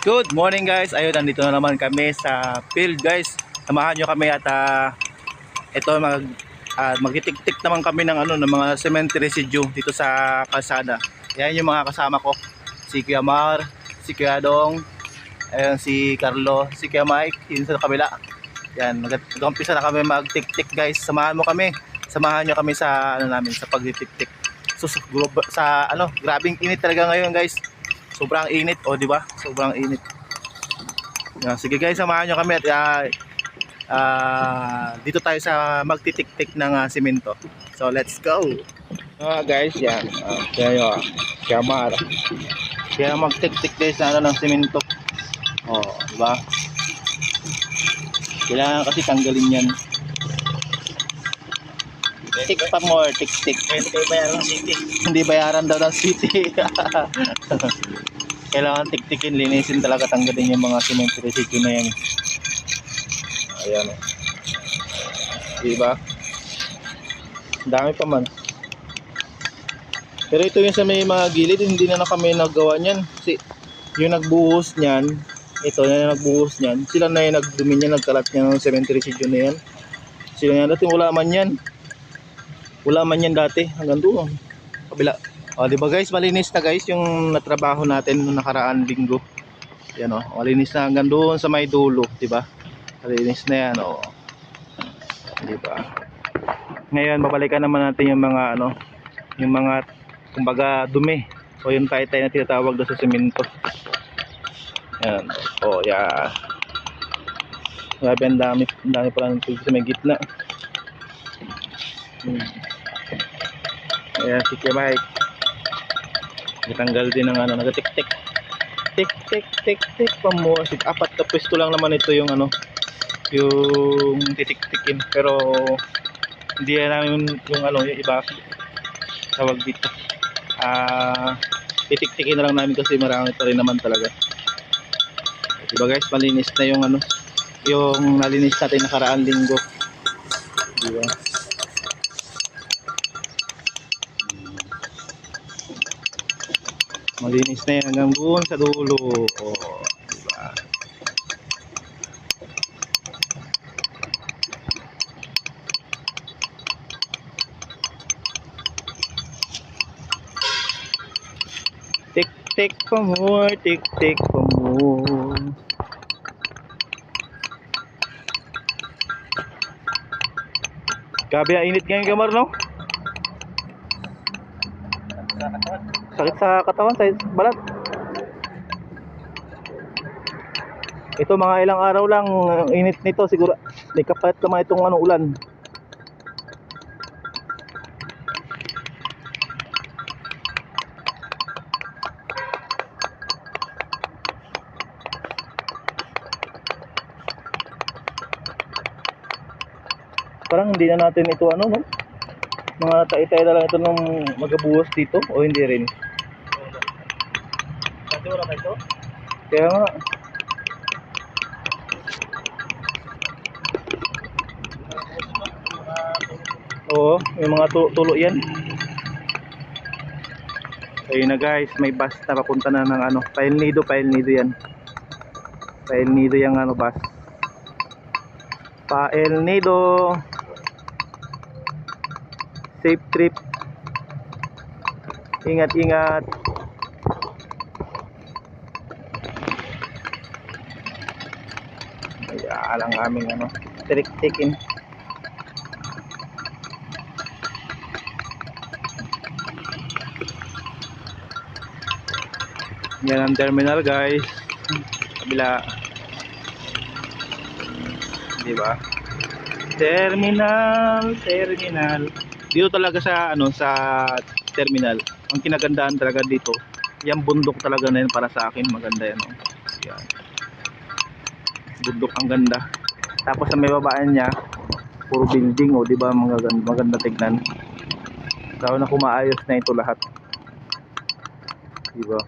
Good morning guys. Ayun, nandito na naman kami sa field guys. Samahan nyo kami at ah, ito mag uh, magtitik-tik naman kami ng ano ng mga cement residue dito sa kalsada. Yan yung mga kasama ko. Si Kuya Mar, si Kuya Dong, ayun si Carlo, si Kuya Mike, yun sa kabila. Yan, mag- mag-umpisa na kami magtik-tik guys. Samahan mo kami. Samahan nyo kami sa ano namin sa pagtitik-tik. So, sa, sa ano, grabing init talaga ngayon guys. Sobrang init, o di ba? Sobrang init. Yan, sige guys, samahan nyo kami at ah, ah, dito tayo sa magtitik-tik ng ah, simento. So let's go. Ah guys, yan. Uh, kaya yun, kaya mar. Kaya magtik-tik guys na ano ng simento. Oh, di ba? Kailangan kasi tanggalin yan. Tik pa more, tik-tik. Pwede kayo bayaran ng city. Hindi bayaran daw ng city. Kailangan tiktikin, linisin talaga, tanggalin yung mga cement residue na yan. Ayan o. Diba? Dami pa man. Pero ito yung sa may mga gilid, hindi na na kami nagawa niyan. Kasi yung nagbuhos niyan, ito na yung nagbuhos niyan, sila na yung nagdumi niyan, nagkalat niya ng cement residue na yan. Sila nga dati, wala man yan. Wala man yan dati, hanggang doon. Kabila. O, di ba guys, malinis na guys yung natrabaho natin noong nakaraan linggo. Yan o, malinis na hanggang doon sa may dulo, di ba? Malinis na yan, o. Di ba? Ngayon, babalikan naman natin yung mga ano, yung mga kumbaga dumi o yung taytay na tinatawag doon sa semento. Yan. O, yeah. Grabe, ang dami, ang dami pala ng tubig sa may gitna. Hmm. Ayan, si Mike. Natanggal din ng ano, nagatik-tik. Tik-tik-tik-tik pa mo. Sig- Apat na pwesto lang naman ito yung ano, yung titik-tikin. Pero, hindi yan namin yung ano, yung iba tawag dito. Ah, titik-tikin na lang namin kasi marami pa rin naman talaga. Diba guys, malinis na yung ano, yung nalinis natin nakaraan linggo. Diba? Malinis na yan hanggang doon sa dulo. Oh, diba? Tik tik pa more, tik tik pa more. Grabe ang init ngayon kamar no? Sakit sa katawan, sa balat. Ito mga ilang araw lang ang init nito siguro. May kapalit naman itong ano ulan. Parang hindi na natin ito ano no? Mga taitay na lang ito nung magabuhos dito o hindi rin. Wala ba ito? Kaya nga. Oo, may mga tu- tulo yan. Ayun na guys, may bus na papunta na ng ano, Pail Nido, Pail Nido yan. Pail Nido yung ano bus. Pail Nido. Safe trip. Ingat, ingat. Ayan ang aming ano, tirik-tikin. Yan ang terminal guys. Kabila. Di ba? Terminal, terminal. Dito talaga sa ano sa terminal. Ang kinagandaan talaga dito, yung bundok talaga na yun para sa akin, maganda yan. Oh. Yan bundok ang ganda. Tapos sa may babaan niya puro building o di ba? Maganda, maganda tignan. Lalo na kumaayos na ito lahat. Di ba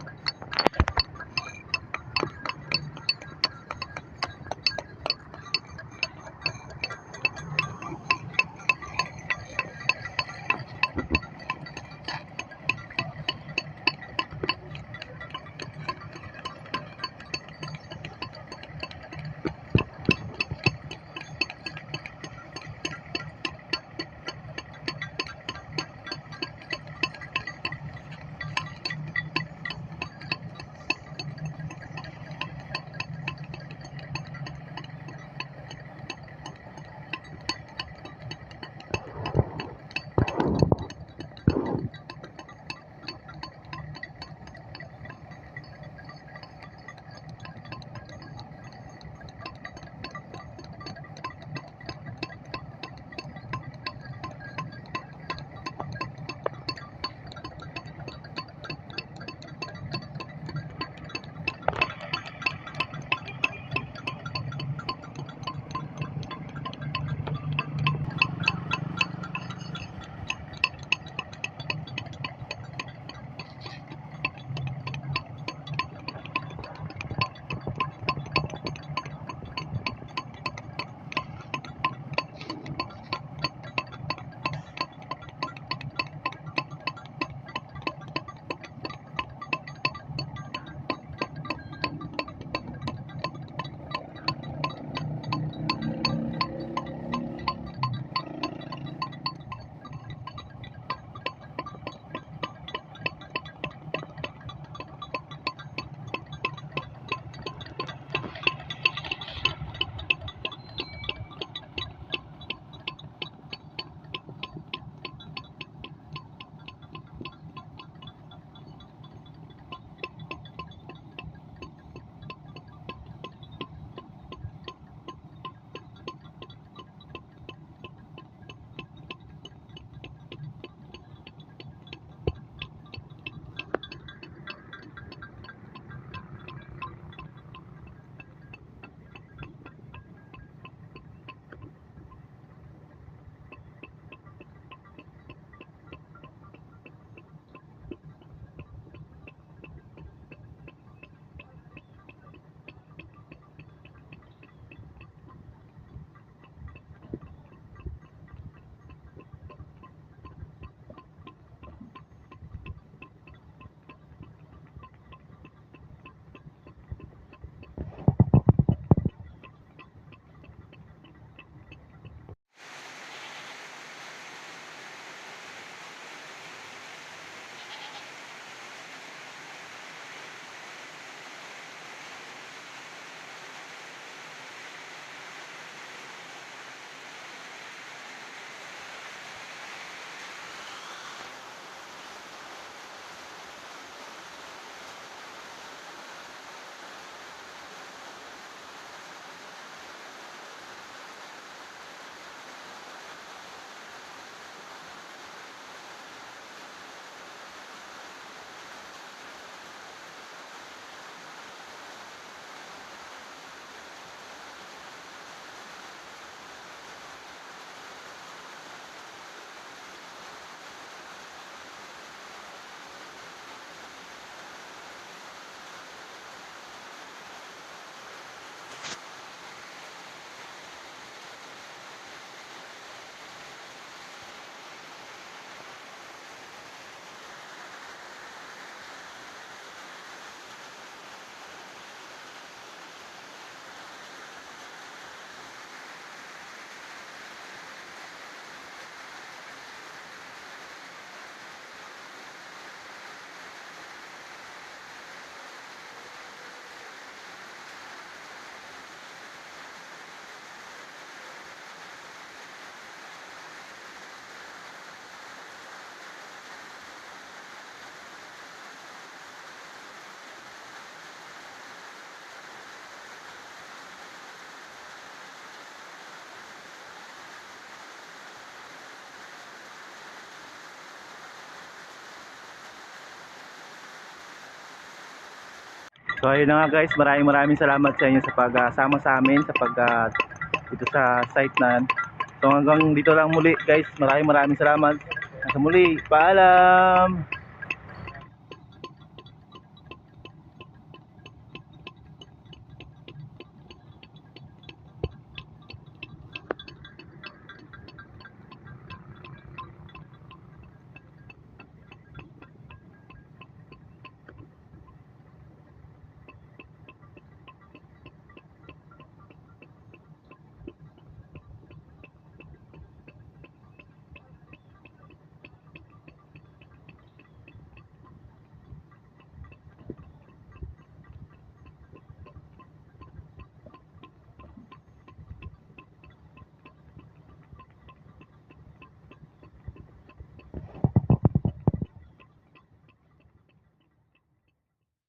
So ayun na nga guys, maraming maraming salamat sa inyo sa pagsama sa amin sa pag ah, dito sa site na. So hanggang dito lang muli guys, maraming maraming salamat. Sa muli, paalam!